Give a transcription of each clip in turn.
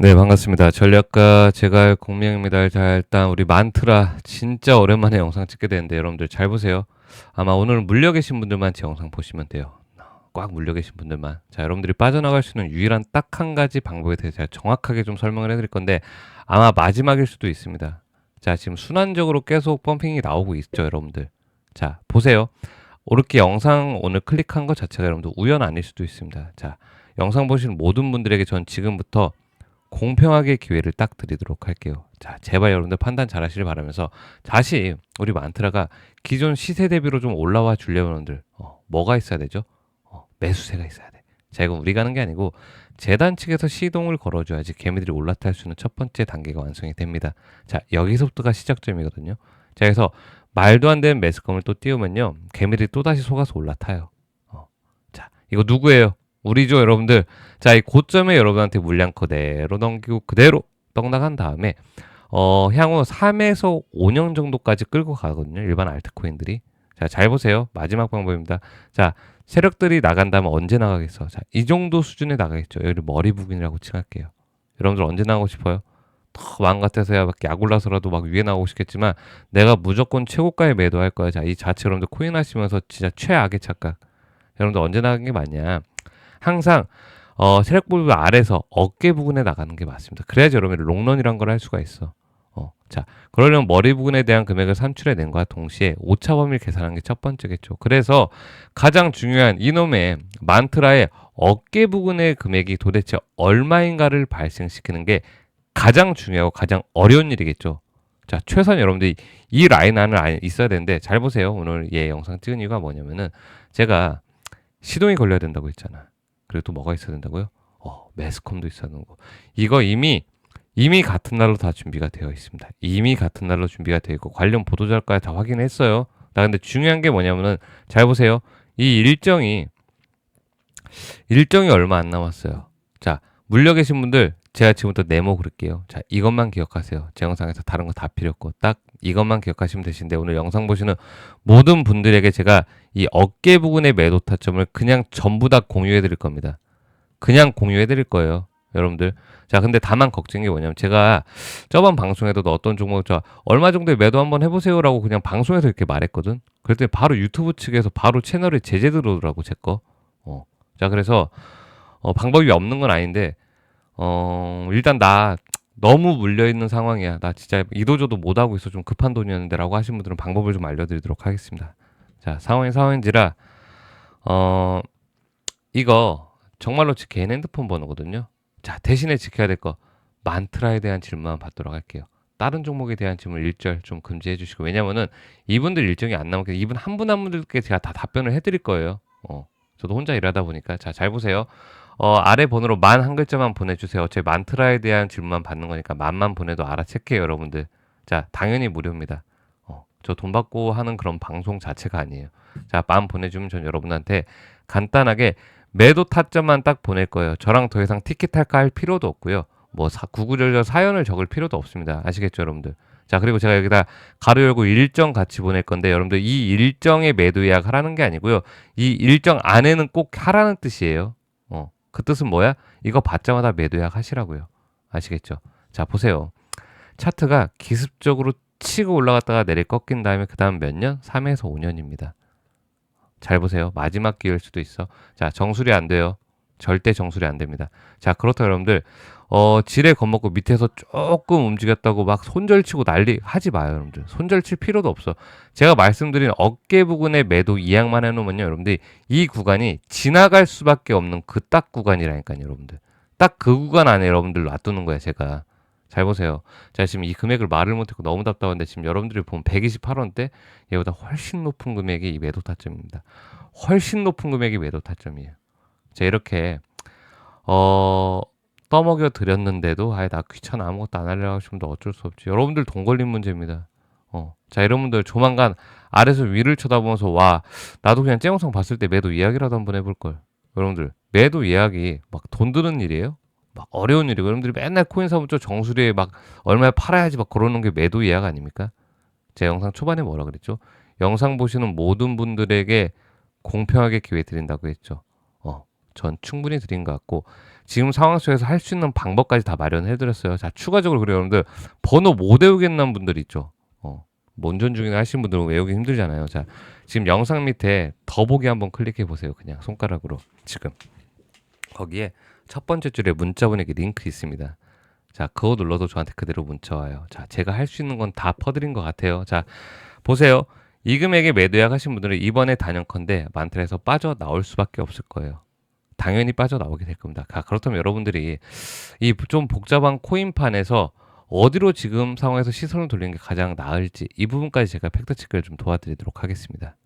네, 반갑습니다. 전략가 제가 공명입니다. 자, 일단 우리 만트라 진짜 오랜만에 영상 찍게 되는데 여러분들 잘 보세요. 아마 오늘 물려 계신 분들만 제 영상 보시면 돼요. 꽉 물려 계신 분들만. 자, 여러분들이 빠져나갈 수 있는 유일한 딱 한 가지 방법에 대해서 제가 정확하게 좀 설명을 해드릴 건데 아마 마지막일 수도 있습니다. 자, 지금 순환적으로 계속 펌핑이 나오고 있죠, 여러분들. 자, 보세요. 이렇게 영상 오늘 클릭한 것 자체가 여러분들 우연 아닐 수도 있습니다. 자, 영상 보시는 모든 분들에게 전 지금부터 공평하게 기회를 딱 드리도록 할게요. 자, 제발 여러분들 판단 잘 하시길 바라면서 다시 우리 만트라가 기존 시세 대비로 좀 올라와 주려면 여러분들 어, 뭐가 있어야 되죠? 어, 매수세가 있어야 돼. 자, 이건 우리가 하는 게 아니고 재단 측에서 시동을 걸어줘야지 개미들이 올라탈 수 있는 첫 번째 단계가 완성이 됩니다. 자, 여기서부터가 시작점이거든요. 자, 그래서 말도 안 되는 매스컴을 또 띄우면요. 개미들이 또다시 속아서 올라타요. 어. 자, 이거 누구예요? 우리죠, 여러분들. 자, 이 고점에 여러분한테 물량 그대로 넘기고 그대로 떡락한 다음에 어, 향후 3에서 5년 정도까지 끌고 가거든요. 일반 알트코인들이. 자, 잘 보세요. 마지막 방법입니다. 자, 세력들이 나간다면 언제 나가겠어? 자, 이 정도 수준에 나가겠죠. 여기를 머리 부분이라고 칭할게요. 여러분들 언제 나가고 싶어요? 더 마음 같아서야 막 약올라서라도 막 위에 나오고 싶겠지만 내가 무조건 최고가에 매도할 거야. 자, 이 자체 여러분들 코인 하시면서 진짜 최악의 착각. 여러분들 언제 나간 게 맞냐? 항상 어, 세력 부분 아래서 어깨 부분에 나가는 게 맞습니다. 그래야지 여러분이 롱런이란 걸 할 수가 있어. 어, 자, 그러려면 머리 부분에 대한 금액을 산출해낸 것과 동시에 오차 범위를 계산하는 게 첫 번째겠죠. 그래서 가장 중요한 이놈의 만트라의 어깨 부분의 금액이 도대체 얼마인가를 발생시키는 게 가장 중요하고 가장 어려운 일이겠죠. 자, 최소한 여러분들이 이 라인 알- 있어야 되는데 잘 보세요. 오늘 얘 영상 찍은 이유가 뭐냐면은 제가 시동이 걸려야 된다고 했잖아. 그리고 또 뭐가 있어야 된다고요? 어, 매스컴도 있어야 되는 거. 이거 이미 이미 같은 날로 다 준비가 되어 있습니다. 이미 같은 날로 준비가 되어 있고 관련 보도자료까지 다 확인했어요. 나 근데 중요한 게 뭐냐면은 잘 보세요. 이 일정이 일정이 얼마 안 남았어요. 자, 물려 계신 분들 제가 지금부터 네모 그릴게요. 자, 이것만 기억하세요. 제 영상에서 다른 거 다 필요 없고 딱 이것만 기억하시면 되신데 오늘 영상 보시는 모든 분들에게 제가 이 어깨 부분의 매도 타점을 그냥 전부 다 공유해 드릴 겁니다. 그냥 공유해 드릴 거예요. 여러분들. 자, 근데 다만 걱정이 뭐냐면 제가 저번 방송에도 어떤 종목 저 얼마 정도의 매도 한번 해보세요라고 그냥 방송에서 이렇게 말했거든. 그랬더니 바로 유튜브 측에서 바로 채널에 제재 들어오더라고 제 거. 어. 자, 그래서 어, 방법이 없는 건 아닌데 어, 일단 나 너무 물려 있는 상황이야. 나 진짜 이도저도 못 하고 있어. 좀 급한 돈이었는데 라고 하신 분들은 방법을 좀 알려드리도록 하겠습니다. 자, 상황이 상황인지라 어 이거 정말로 제 개인 핸드폰 번호거든요. 자, 대신에 지켜야 될 거 만트라에 대한 질문만 받도록 할게요. 다른 종목에 대한 질문 일절 좀 금지해 주시고 왜냐면은 이분들 일정이 안 남게 이분 한분한 분들께 제가 다 답변을 해드릴 거예요. 어, 저도 혼자 일하다 보니까 자 잘 보세요. 어, 아래 번호로 만 한 글자만 보내주세요. 제 만트라에 대한 질문만 받는 거니까 만만 보내도 알아채게요, 여러분들. 자, 당연히 무료입니다. 어, 저 돈 받고 하는 그런 방송 자체가 아니에요. 자, 만 보내주면 전 여러분한테 간단하게 매도 타점만 딱 보낼 거예요. 저랑 더 이상 티키타카 할 필요도 없고요. 뭐 사, 구구절절 사연을 적을 필요도 없습니다. 아시겠죠, 여러분들? 자, 그리고 제가 여기다 가로 열고 일정 같이 보낼 건데 여러분들 이 일정에 매도 예약하라는 게 아니고요. 이 일정 안에는 꼭 하라는 뜻이에요. 어. 그 뜻은 뭐야? 이거 받자마자 매도 예약 하시라고요. 아시겠죠? 자, 보세요. 차트가 기습적으로 치고 올라갔다가 내리 꺾인 다음에 그 다음 몇 년? 3에서 5년입니다. 잘 보세요. 마지막 기회일 수도 있어. 자, 정수리 안 돼요. 절대 정수리 안 됩니다. 자, 그렇다 여러분들. 어, 지뢰 겁먹고 밑에서 조금 움직였다고 막 손절치고 난리 하지 마요, 여러분들. 손절칠 필요도 없어. 제가 말씀드린 어깨 부분의 매도 이양만 해놓으면요, 여러분들이 이 구간이 지나갈 수밖에 없는 그 딱 구간이라니까요, 여러분들. 딱 그 구간 안에 여러분들 놔두는 거야, 제가. 잘 보세요. 자, 지금 이 금액을 말을 못했고 너무 답답한데 지금 여러분들이 보면 128원대 얘보다 훨씬 높은 금액이 이 매도 타점입니다. 훨씬 높은 금액이 매도 타점이에요. 자, 이렇게 어 떠먹여 드렸는데도 아예 나 귀찮아 아무것도 안 하려고 하시면 어쩔 수 없지. 여러분들 돈 걸린 문제입니다. 어. 자, 여러분들 조만간 아래서 위를 쳐다보면서 와, 나도 그냥 쨍영상 봤을 때 매도 이야기라도 한번 해볼 걸. 여러분들 매도 이야기 막 돈 드는 일이에요? 막 어려운 일이고 여러분들이 맨날 코인 사면 저 정수리에 막 얼마에 팔아야지 막 그러는 게 매도 이야기 아닙니까? 제 영상 초반에 뭐라 그랬죠? 영상 보시는 모든 분들에게 공평하게 기회 드린다고 했죠. 어. 전 충분히 드린 것 같고 지금 상황 속에서 할 수 있는 방법까지 다 마련해 드렸어요. 자, 추가적으로 그래요, 여러분들. 번호 못 외우겠는 분들 있죠. 어. 뭔전 중이나 하시는 분들은 외우기 힘들잖아요. 자, 지금 영상 밑에 더보기 한번 클릭해 보세요. 그냥 손가락으로. 지금. 거기에 첫 번째 줄에 문자 보내기 링크 있습니다. 자, 그거 눌러도 저한테 그대로 문자 와요. 자, 제가 할 수 있는 건 다 퍼드린 것 같아요. 자, 보세요. 이 금액에 매도 예약하신 분들은 이번에 단연컨대 만틀에서 빠져 나올 수밖에 없을 거예요. 당연히 빠져 나오게 될 겁니다. 가- 그렇다면 여러분들이 이 좀 복잡한 코인판에서 어디로 지금 상황에서 시선을 돌리는 게 가장 나을지 이 부분까지 제가 팩트 체크를 좀 도와드리도록 하겠습니다.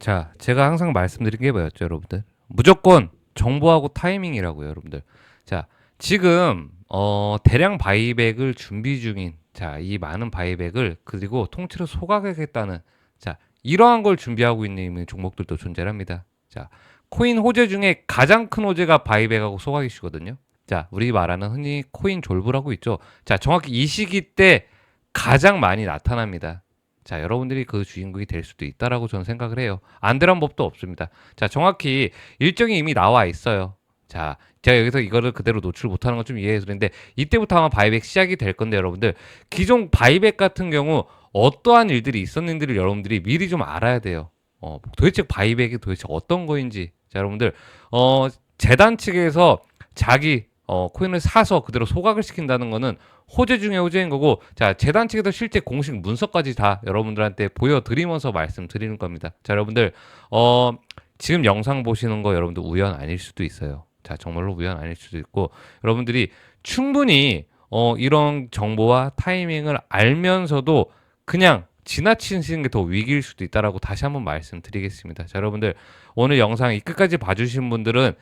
자, 제가 항상 말씀드린 게 뭐였죠, 여러분들? 무조건 정보하고 타이밍이라고요, 여러분들. 자, 지금 어, 대량 바이백을 준비 중인 자, 이 많은 바이백을 그리고 통째로 소각하겠다는 자, 이러한 걸 준비하고 있는 종목들도 존재합니다. 자, 코인 호재 중에 가장 큰 호재가 바이백하고 소각이시거든요. 자, 우리 말하는 흔히 코인 졸부라고 있죠. 자, 정확히 이 시기 때 가장 많이 나타납니다. 자, 여러분들이 그 주인공이 될 수도 있다라고 저는 생각을 해요. 안 되란 법도 없습니다. 자, 정확히 일정이 이미 나와 있어요. 자, 제가 여기서 이거를 그대로 노출 못하는 건 좀 이해해 드리는데 이때부터 아마 바이백 시작이 될 건데 여러분들 기존 바이백 같은 경우 어떠한 일들이 있었는지를 여러분들이 미리 좀 알아야 돼요. 어, 도대체 바이백이 도대체 어떤 거인지 자, 여러분들 어, 재단 측에서 자기 어, 코인을 사서 그대로 소각을 시킨다는 거는 호재 중에 호재인 거고 자 재단 측에서 실제 공식 문서까지 다 여러분들한테 보여드리면서 말씀드리는 겁니다. 자 여러분들 어 지금 영상 보시는 거 여러분들 우연 아닐 수도 있어요. 자 정말로 우연 아닐 수도 있고 여러분들이 충분히 어 이런 정보와 타이밍을 알면서도 그냥 지나치시는 게 더 위기일 수도 있다라고 다시 한번 말씀드리겠습니다. 자 여러분들 오늘 영상 이 끝까지 봐주신 분들은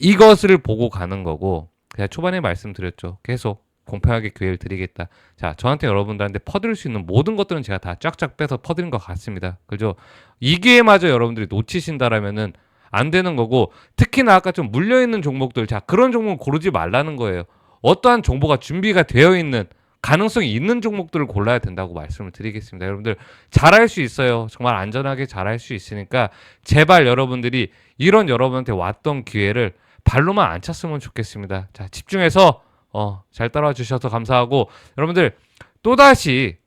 이것을 보고 가는 거고 제가 초반에 말씀드렸죠. 계속 공평하게 기회를 드리겠다. 자, 저한테 여러분들한테 퍼드릴 수 있는 모든 것들은 제가 다 쫙쫙 빼서 퍼드린 것 같습니다. 그죠? 이 기회마저 여러분들이 놓치신다라면은 안 되는 거고 특히나 아까 좀 물려 있는 종목들 자 그런 종목 고르지 말라는 거예요. 어떠한 정보가 준비가 되어 있는 가능성이 있는 종목들을 골라야 된다고 말씀을 드리겠습니다. 여러분들 잘할 수 있어요. 정말 안전하게 잘할 수 있으니까 제발 여러분들이 이런 여러분한테 왔던 기회를 발로만 안 찼으면 좋겠습니다. 자, 집중해서 어, 잘 따라와 주셔서 감사하고 여러분들 또다시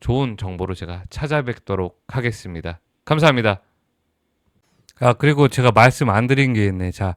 좋은 정보로 제가 찾아뵙도록 하겠습니다. 감사합니다. 아, 그리고 제가 말씀 안 드린 게 있네. 자,